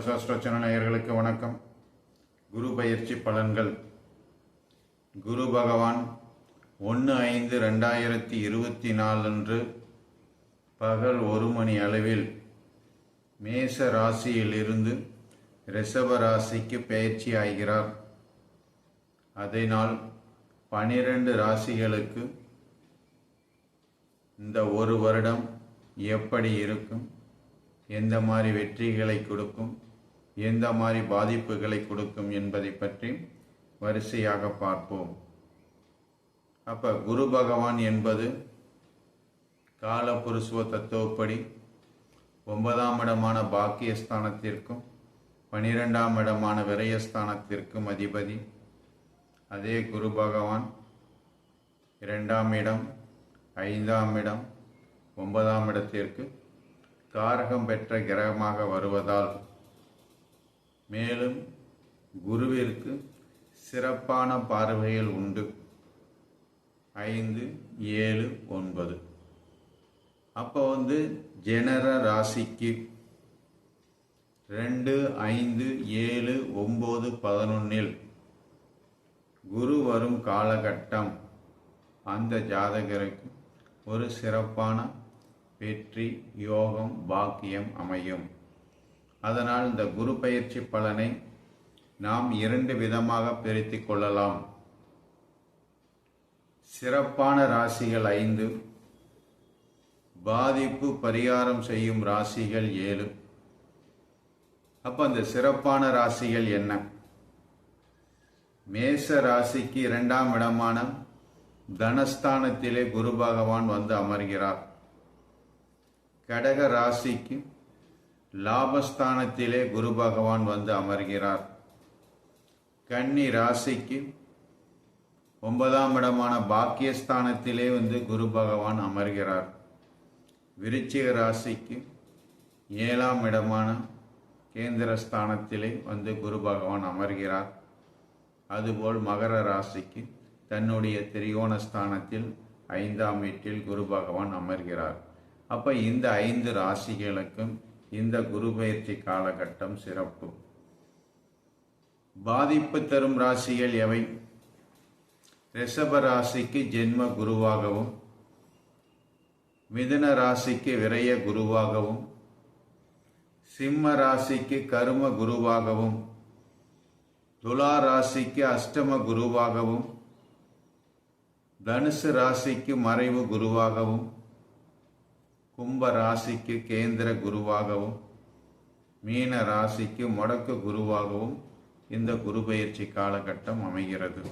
கலசாஸ்திர நேயர்களுக்கு வணக்கம். குரு பயிற்சி பலன்கள். குரு பகவான் ஒன்று ஐந்து ரெண்டாயிரத்தி இருபத்தி நாலு அன்று பகல் ஒரு மணி அளவில் மேச ராசியிலிருந்து ரிஷப ராசிக்கு பயிற்சி ஆகிறார். அதனால் பனிரெண்டு ராசிகளுக்கு இந்த ஒரு வருடம் எப்படி இருக்கும்? எந்த மாதிரி வெற்றிகளை கொடுக்கும்? எந்த மாதிரி பாதிப்புகளை கொடுக்கும் என்பதை பற்றி வரிசையாக பார்ப்போம். அப்போ குரு பகவான் என்பது காலபுருஷுவ தத்துவப்படி ஒன்பதாம் இடமான பாக்கியஸ்தானத்திற்கும் பனிரெண்டாம் இடமான விரயஸ்தானத்திற்கும் அதிபதி. அதே குரு பகவான் இரண்டாம் இடம் ஐந்தாம் இடம் ஒன்பதாம் இடத்திற்கு காரகம் பெற்ற கிரகமாக வருவதால் மேலும் குருவிற்கு சிறப்பான பார்வைகள் உண்டு. ஐந்து ஏழு ஒன்பது. அப்போ வந்து ஜெனர ராசிக்கு ரெண்டு ஐந்து ஏழு ஒம்பது பதினொன்னில் குரு வரும் காலகட்டம் அந்த ஜாதகருக்கு ஒரு சிறப்பான வெற்றி யோகம் பாக்கியம் அமையும். அதனால் இந்த குரு பயிற்சி பலனை நாம் இரண்டு விதமாக பிரித்து கொள்ளலாம். சிறப்பான ராசிகள் ஐந்து பாதிப்பு பரிகாரம் செய்யும் ராசிகள் ஏழு. அப்ப அந்த சிறப்பான ராசிகள் என்ன? மேச ராசிக்கு இரண்டாம் இடமான தனஸ்தானத்திலே குரு பகவான் வந்து அமர்கிறார். கடக ராசிக்கு லாபஸ்தானத்திலே குரு பகவான் வந்து அமர்கிறார். கன்னி ராசிக்கு ஒன்பதாம் இடமான பாக்கியஸ்தானத்திலே வந்து குரு பகவான் அமர்கிறார். விருச்சிக ராசிக்கு ஏழாம் இடமான கேந்திரஸ்தானத்திலே வந்து குரு பகவான் அமர்கிறார். அதுபோல் மகர ராசிக்கு தன்னுடைய திரிகோண ஸ்தானத்தில் ஐந்தாம் வீட்டில் குரு பகவான் அமர்கிறார். அப்போ இந்த ஐந்து ராசிகளுக்கும் இந்த குரு பயிற்சி காலகட்டம் சிறப்பு. பாதிப்பு தரும் ராசிகள் எவை? ரிஷப ராசிக்கு ஜென்ம குருவாகவும் மிதுன ராசிக்கு விரய குருவாகவும் சிம்ம ராசிக்கு கரும குருவாகவும் துலா ராசிக்கு அஷ்டம குருவாகவும் தனுசு ராசிக்கு மறைவு குருவாகவும் கும்ப ராசிக்கு கேந்திர குருவாகவும் மீன ராசிக்கு முடக்கு குருவாகவும் இந்த குரு பயிற்சி காலகட்டம் அமைகிறது.